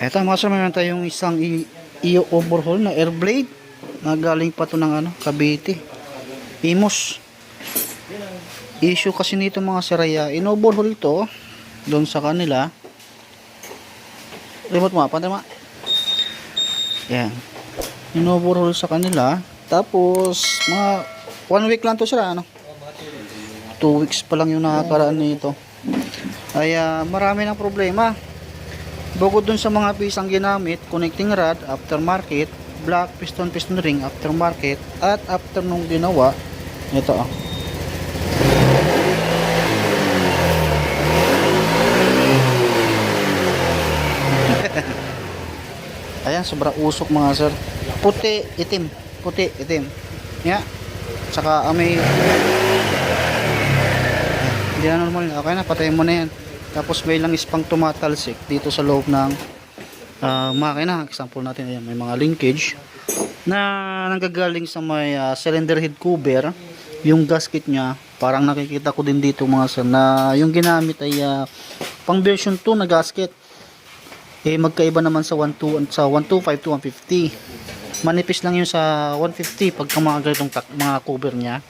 Eto mga sir, meron tayong isang i- iyo overhaul na air blade na galing pa to ng ano, Cavite. Imos. Issue kasi nito mga sir ay uh, in-overhaul to doon sa kanila. Remote mo, pantay mo. Yan. In-overhaul sa kanila. Tapos, mga one week lang to sila, ano? Two weeks pa lang yung nakakaraan nito. Ay, ah, marami ng problema. Bukod dun sa mga pisang ginamit, connecting rod, aftermarket, black piston piston ring, aftermarket, at after nung ginawa, ito ah. Ayan, sobra usok mga sir. Puti, itim. Puti, itim. Ya. Saka amoy hindi na normal. Okay na, patayin mo na yan. Tapos may lang ispang tumatalsik dito sa loob ng ah, makina. Example natin, ayan, may mga linkage na nanggagaling sa may ah, cylinder head cover. Yung gasket niya, parang nakikita ko din dito mga sir na yung ginamit ay ah, pang version 2 na gasket. Eh magkaiba naman sa 12 sa 125 to 150. Manipis lang yun sa 150 pagka mga ganitong mga cover niya.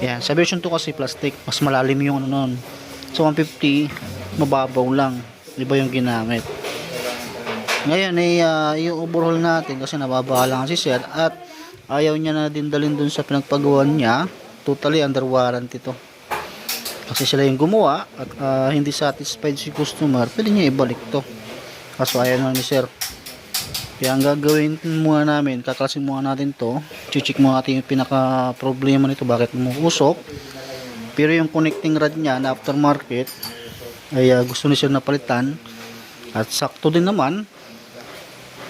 Yan, sa version 2 kasi plastic, mas malalim yung ano nun. Sa 150, mababaw lang. Iba yung ginamit. Ngayon, ay uh, yung overhaul natin kasi nababaha lang si sir at ayaw niya na din dalhin dun sa pinagpagawan niya. Totally under warranty to. Kasi sila yung gumawa at ah, hindi satisfied si customer, pwede niya ibalik to. Kaso ayaw na ni sir. Kaya ang gagawin muna namin, kaklasin muna natin to. Chichik muna natin yung pinaka problema nito, bakit umuusok. Pero yung connecting rod niya na aftermarket, ay ah, gusto ni sir na palitan. At sakto din naman,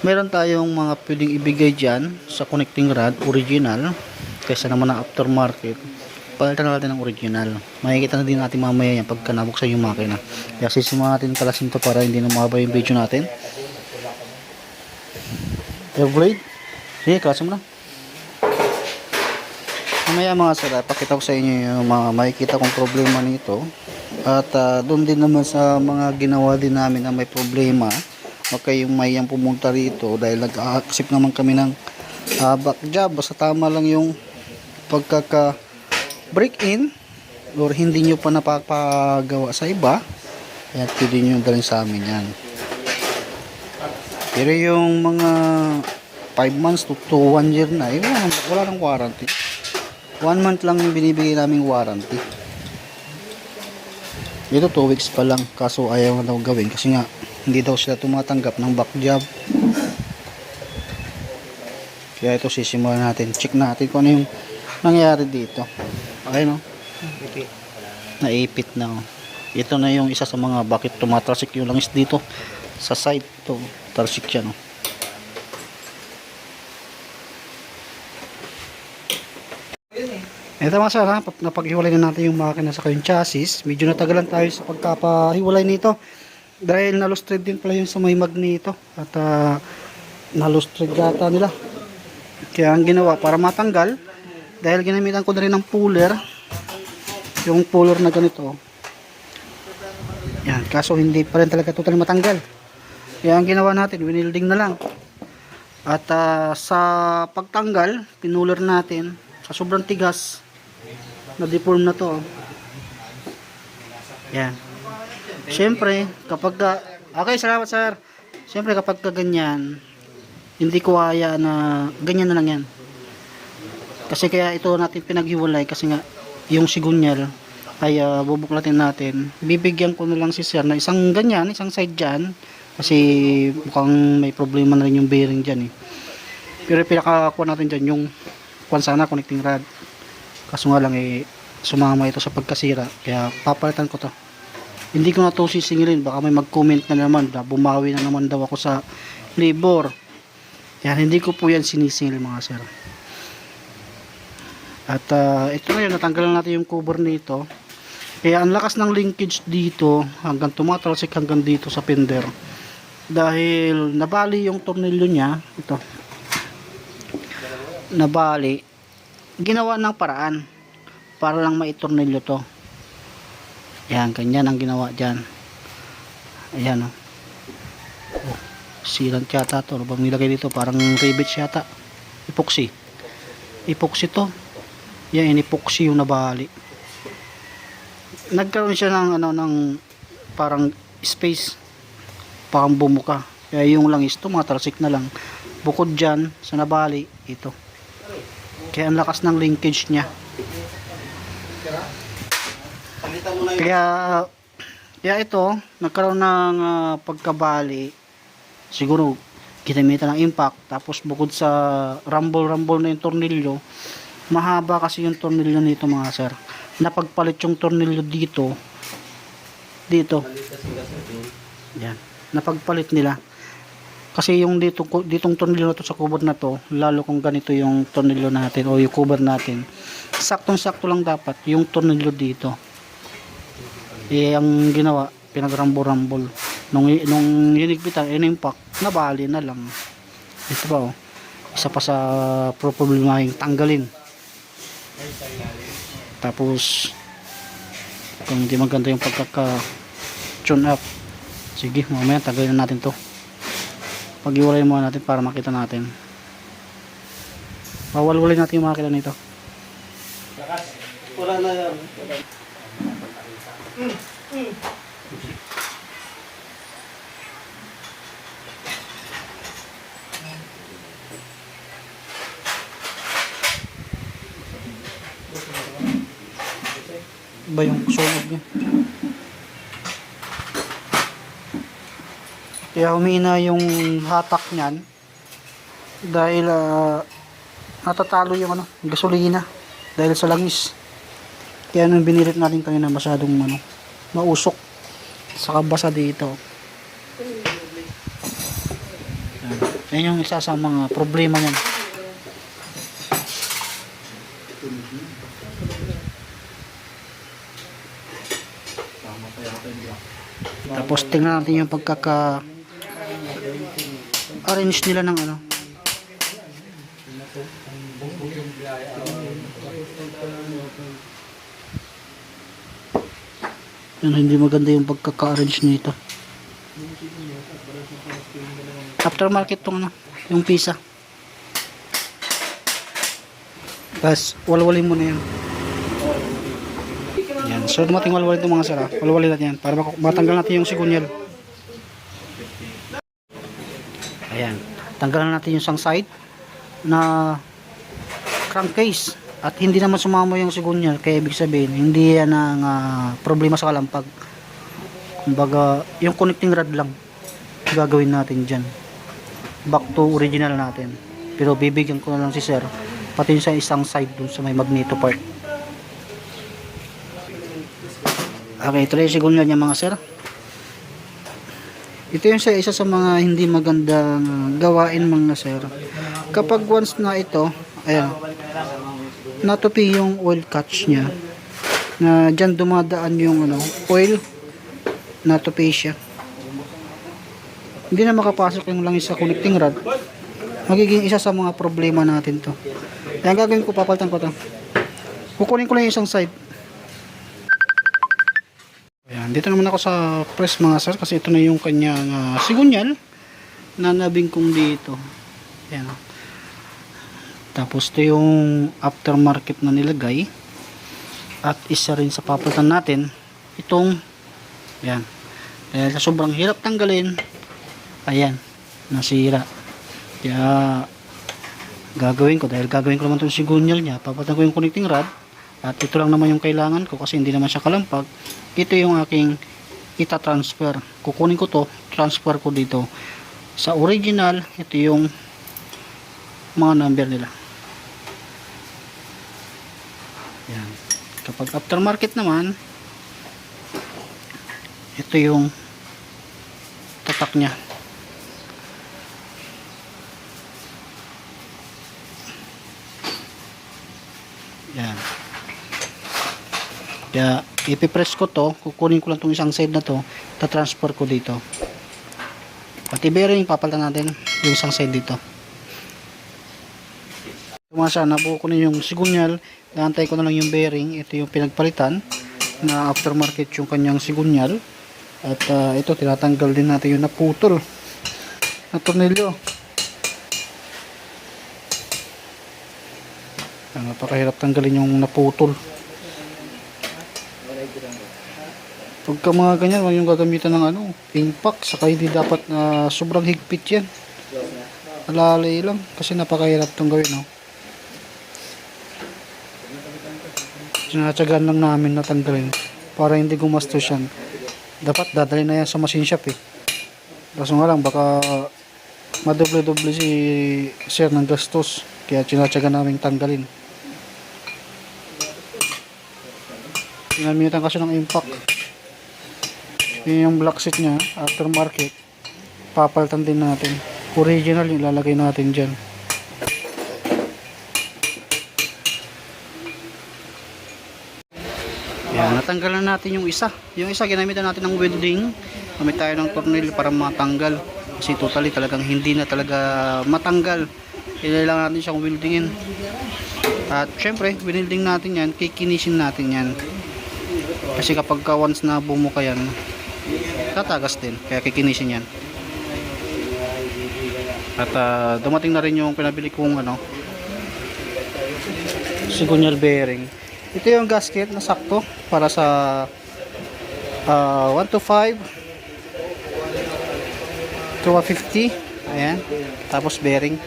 meron tayong mga pwedeng ibigay dyan sa connecting rod, original, kaysa naman na aftermarket. Palitan natin ng original. Makikita na din natin mamaya yan pagka nabuksan yung makina. Kaya sisimulan natin kalasin to para hindi na mahaba yung video natin. Air blade. Sige, klase mo na. Mamaya mga sir, ah, pakita ko sa inyo yung mga makikita kong problema nito. At ah, doon din naman sa mga ginawa din namin na may problema. Huwag kayong mayang pumunta rito dahil nag-accept naman kami ng ah, back job. Basta tama lang yung pagkaka break in or hindi nyo pa napapagawa sa iba. Kaya pwede nyo dalhin sa amin yan. Pero yung mga 5 months to, to 1 year na, eh, wala, wala nang warranty. 1 month lang yung binibigay naming warranty. Ito 2 weeks pa lang, kaso ayaw na daw gawin kasi nga hindi daw sila tumatanggap ng back job. Kaya ito sisimulan natin. Check natin kung ano yung nangyari dito. Ayun no. Naipit na. oh. Ito na yung isa sa mga bakit tumatrasik yung langis dito sa side to tarsik siya no ito mga sir napaghiwalay na natin yung makina sa yung chassis medyo natagalan tayo sa pagkapahiwalay nito. Dahil nalustred din pala yung sa may magneto at uh, nalustred yata nila. Kaya ang ginawa para matanggal dahil ginamitan ko na rin ng puller yung puller na ganito. Yan kaso hindi pa rin talaga totally matanggal. Kaya ang ginawa natin, winilding na lang. At ah, sa pagtanggal, pinuler natin sa sobrang tigas na deform na to. oh. Yan. Siyempre, kapag ka, okay, salamat sir. Siyempre kapag ka ganyan, hindi ko kaya na ganyan na lang yan. Kasi kaya ito natin pinaghiwalay kasi nga yung sigunyal ay uh, bubuklatin natin. Bibigyan ko na lang si sir na isang ganyan, isang side dyan kasi mukhang may problema na rin yung bearing dyan eh. Pero pinakakuha natin dyan yung kuwan sana connecting rod. Kaso nga lang eh sumama ito sa pagkasira kaya papalitan ko to. Hindi ko na to sisingilin baka may mag-comment na naman na bumawi na naman daw ako sa labor. Yan hindi ko po yan sinisingil mga sir. At ah, ito na yun natanggalan natin yung cover nito. Kaya ang lakas ng linkage dito hanggang tumatalsik hanggang dito sa fender dahil nabali yung tornilyo niya ito nabali ginawa ng paraan para lang maitornilyo to yan ganyan ang ginawa dyan ayan o sealant yata to. Ano bang nilagay dito? Parang rivets yata. Epoxy. Epoxy to. Yan, epoxy yung nabali. Nagkaroon siya ng ano ng parang space parang bumuka. Kaya yung langis to matalsik na lang. Bukod dyan sa nabali, ito. Kaya ang lakas ng linkage niya. Kaya kaya ito, nagkaroon ng ah, pagkabali. Siguro ginamitan ng impact tapos bukod sa rumble-rumble na yung tornilyo, mahaba kasi yung tornilyo nito mga sir. Napagpalit yung tornilyo dito dito. Yan. Napagpalit nila. Kasi yung dito ditong tornilyo na to sa kubod na to, lalo kung ganito yung tornilyo natin o yung cover natin. Saktong-sakto lang dapat yung tornilyo dito. Eh ang ginawa, pinagrambo-rambol. Nung nung hinigpitan, in-impact, nabali na lang. Ito pa oh. Isa pa sa problemahing tanggalin. Tapos kung hindi maganda yung pagkaka tune up sige mamaya tagalin na natin to pag-iwalay muna natin para makita natin. Pawalwalay natin yung makina nito. Wala na yan. ba yung sunog niya kaya humina yung hatak niyan. Dahil ah, natatalo yung ano gasolina. Dahil sa langis. Kaya nung binilit natin kanina masyadong ano mausok saka basa dito. Yan yung isa sa mga problema niyan. Tapos tingnan natin yung pagkaka arrange nila ng ano. Yan, hindi maganda yung pagkaka-arrange nito. Aftermarket tong ano, yung pisa. Tapos, walwalin mo na yun. Yan. So, dumating walwalin itong mga sara. Walwalin natin yan. Para matanggal natin yung sigunyal. Ayan. Tanggalan natin yung isang side na crankcase. At hindi naman sumama yung sigunyal. Kaya ibig sabihin, hindi yan ang ah, problema sa kalampag. Kumbaga, yung connecting rod lang gagawin natin dyan. Back to original natin. Pero bibigyan ko na lang si sir pati sa isang side dun sa may magneto part. Okay, ito na yung sigunyal niya mga sir. Ito yung sa isa sa mga hindi magandang gawain mga sir. Kapag once na ito, ayan, natupi yung oil catch niya na dyan dumadaan yung ano, oil natupi siya. Hindi na makapasok yung langis sa connecting rod. Magiging isa sa mga problema natin to. Kaya ang gagawin ko, papalitan ko to. Kukunin ko lang yung isang side. Dito naman ako sa press mga sir kasi ito na yung kanyang uh, sigunyal na nabing kong dito. Ayan. Tapos ito yung aftermarket na nilagay. At isa rin sa papalitan natin itong ayan. Dahil sa sobrang hirap tanggalin ayan, nasira. Kaya gagawin ko dahil gagawin ko naman itong sigunyal niya papalitan ko yung connecting rod at ito lang naman yung kailangan ko kasi hindi naman siya kalampag. Ito yung aking ita-transfer. Kukunin ko to transfer ko dito. Sa original ito yung mga number nila. Yan. Kapag aftermarket naman ito yung tatak niya. Yan. Kaya ipipress ko to, kukunin ko lang tong isang side na to, ta-transfer ko dito. Pati bearing, papalitan natin yung isang side dito. Tumasa, nabuo ko na yung sigunyal, naantay ko na lang yung bearing, ito yung pinagpalitan na aftermarket yung kanyang sigunyal. At ah, ito, tinatanggal din natin yung naputol. na tornilyo. Ang napakahirap tanggalin yung naputol. Pagka mga ganyan, huwag yung gagamitan ng ano, impact, saka hindi dapat na sobrang higpit yan. Alalay lang, kasi napakahirap itong gawin, no? Sinatsagaan lang namin na tanggalin para hindi gumastos yan. Dapat dadalhin na yan sa machine shop, eh. Kaso nga lang, baka madoble-doble si sir ng gastos. Kaya sinatsagaan namin tanggalin. Ginamitan kasi ng impact. Yun yung black seat niya, aftermarket. Papalitan din natin. Original yung ilalagay natin dyan. Yan, natanggalan natin yung isa. Yung isa, ginamitan natin ng welding. Gamit tayo ng tornilyo para matanggal. Kasi totally talagang hindi na talaga matanggal. Kailangan natin siyang weldingin. At syempre, winilding natin yan, kikinisin natin yan. Kasi kapag ka once na bumuka yan, tatagas din. Kaya kikinisin yan. At ah, dumating na rin yung pinabili kong ano, signal bearing. Ito yung gasket na sakto para sa ah, 1 to 5 to 150. Ayan. Tapos bearing.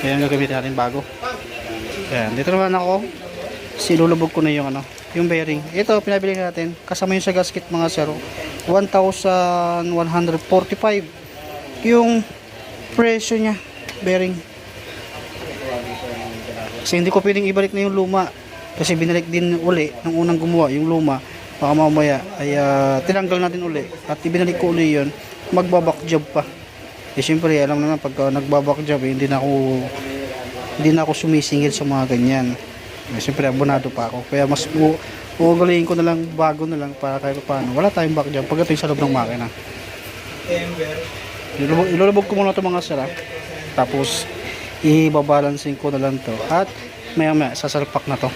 Ayan gagamitin natin bago. Ayan. Dito naman ako. Silulubog ko na yung ano, yung bearing. Ito pinabili natin. Kasama yung sa gasket mga sir. 1,145 yung presyo niya bearing. Kasi hindi ko pwedeng ibalik na yung luma. Kasi binalik din uli nung unang gumawa yung luma. Baka mamaya ay ah, tinanggal natin uli. At ibinalik ko uli yun magbabak job pa. Eh syempre alam naman pagka nagbabak job eh, hindi na ako hindi na ako sumisingil sa mga ganyan eh, syempre abonado pa ako kaya mas u ugaliin ko na lang bago na lang para kahit paano wala tayong back job pagdating sa loob ng makina Ilulubog, ilulubog ko muna ito mga sira. Tapos, ibabalancing ko na lang to. At, maya maya, sasalpak na to.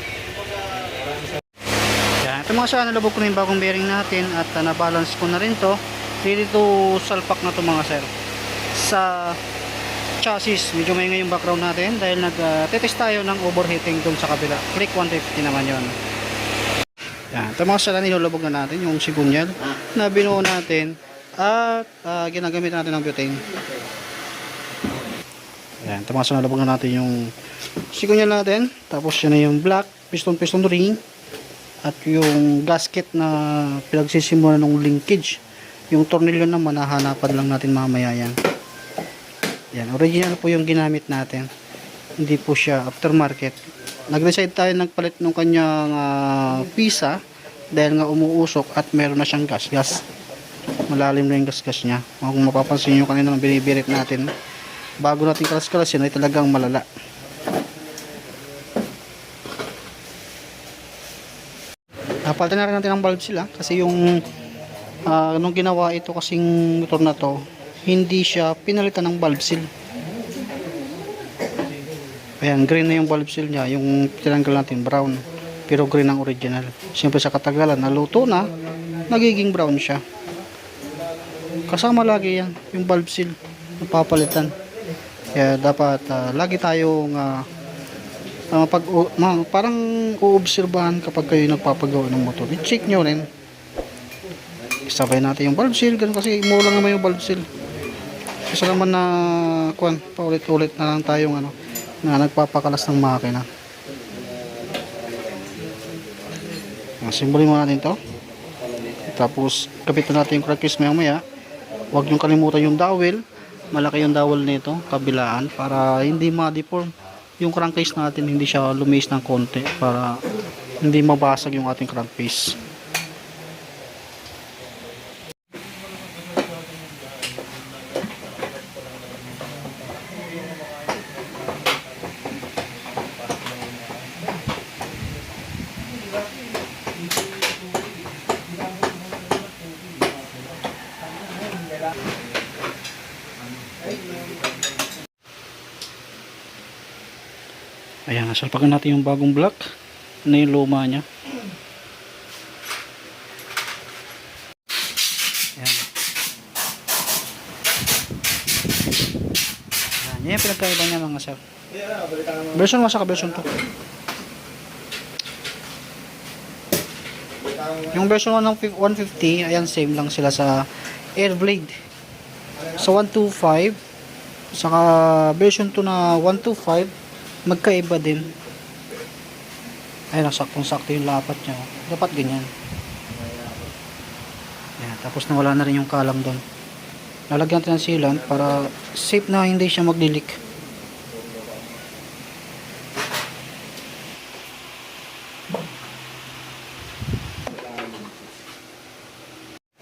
Yan. Ito mga sira, nalubog ko na yung bagong bearing natin. At uh, nabalance ko na rin to. Ready to salpak na to mga sir. Sa chassis, medyo may yung background natin. Dahil nag-test tayo ng overheating dun sa kabila. Click 150 naman yon. Yan. Ito mga sira, nilulubog na natin yung sigunyal na binuo natin at ah, ginagamit natin ng butane. Ayan, tamasa na labag na natin yung sigunyal natin. Tapos yun na yung black piston piston ring at yung gasket na pinagsisimulan ng linkage. Yung tornilyo naman nahanapan lang natin mamaya yan. Yan, original po yung ginamit natin. Hindi po siya aftermarket. Nag-decide tayo nagpalit ng kanyang ah, pisa dahil nga umuusok at meron na siyang gas. Gas malalim na yung gasgas niya kung mapapansin nyo kanina nang binibirit natin bago natin kalas-kalasin ay talagang malala napalitan na rin natin ang valve sila kasi yung ah, nung ginawa ito kasing motor na to hindi siya pinalitan ng valve seal. Ayan green na yung valve seal niya. Yung tinanggal natin brown. Pero green ang original. Siyempre sa katagalan naluto na nagiging brown siya. Kasama lagi yan yung valve seal napapalitan kaya dapat ah, lagi tayong ah, ah, pag, u- ma- parang uobserbahan kapag kayo nagpapagawa ng motor. I-check nyo rin. Isabay natin yung valve seal ganun kasi mulang naman yung valve seal kasi naman na kuan paulit-ulit na lang tayong ano na nagpapakalas ng makina Ah, simbolin mo natin to tapos kapitan natin yung crankcase maya maya Huwag niyong kalimutan yung dowel. Malaki yung dowel nito, kabilaan, para hindi ma-deform. Yung crankcase natin, hindi siya lumis ng konti para hindi mabasag yung ating crankcase. Ayan, salpakan natin yung bagong block na yung luma niya. Ayan. Yan yung pinagkaiba niya mga sir. Version 1 saka version 2. Yung version 1 ng fif- 150, ayan same lang sila sa Airblade. Sa 125, saka version 2 na 125, magkaiba din. Ayun, saktong-sakto yung lapat niya. Dapat ganyan. Ayan, tapos nawala na rin yung kalang doon. Lalagyan natin ng sealant para safe na hindi siya maglilik.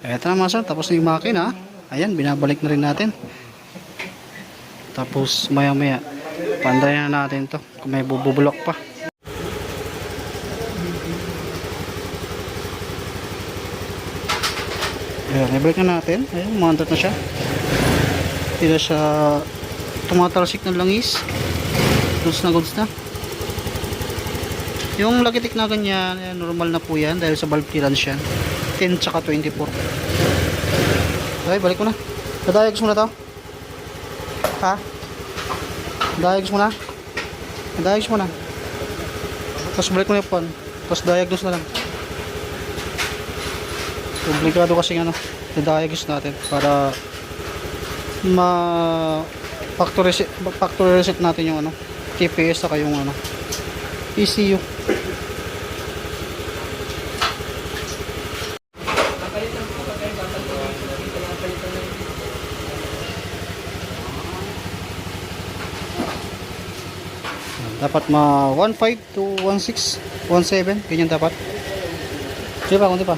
Eto na mga sir, tapos na yung makina. Ayan, binabalik na rin natin. Tapos maya maya, pandayan na natin to kung may bubulok pa. Ayan, i-break na natin. Ayan, umantat na siya. Na siya tumatalsik ng langis. Goods na goods na. Yung lagitik na ganyan, ayan, normal na po yan dahil sa valve clearance yan. 10 tsaka 24. Okay, balik ko na. Dadayagos mo na to. Ha? Dadayagos mo na. Dadayagos mo na. Tapos balik mo na yung pan. Tapos diagnose na lang. Komplikado kasi ano, i-diagnose natin para ma factory reset, factory reset natin yung ano, TPS saka yung ano, ECU. Dapat ma 1.5 to 1.6, 1.7, ganyan dapat. Di ba, kundi pa.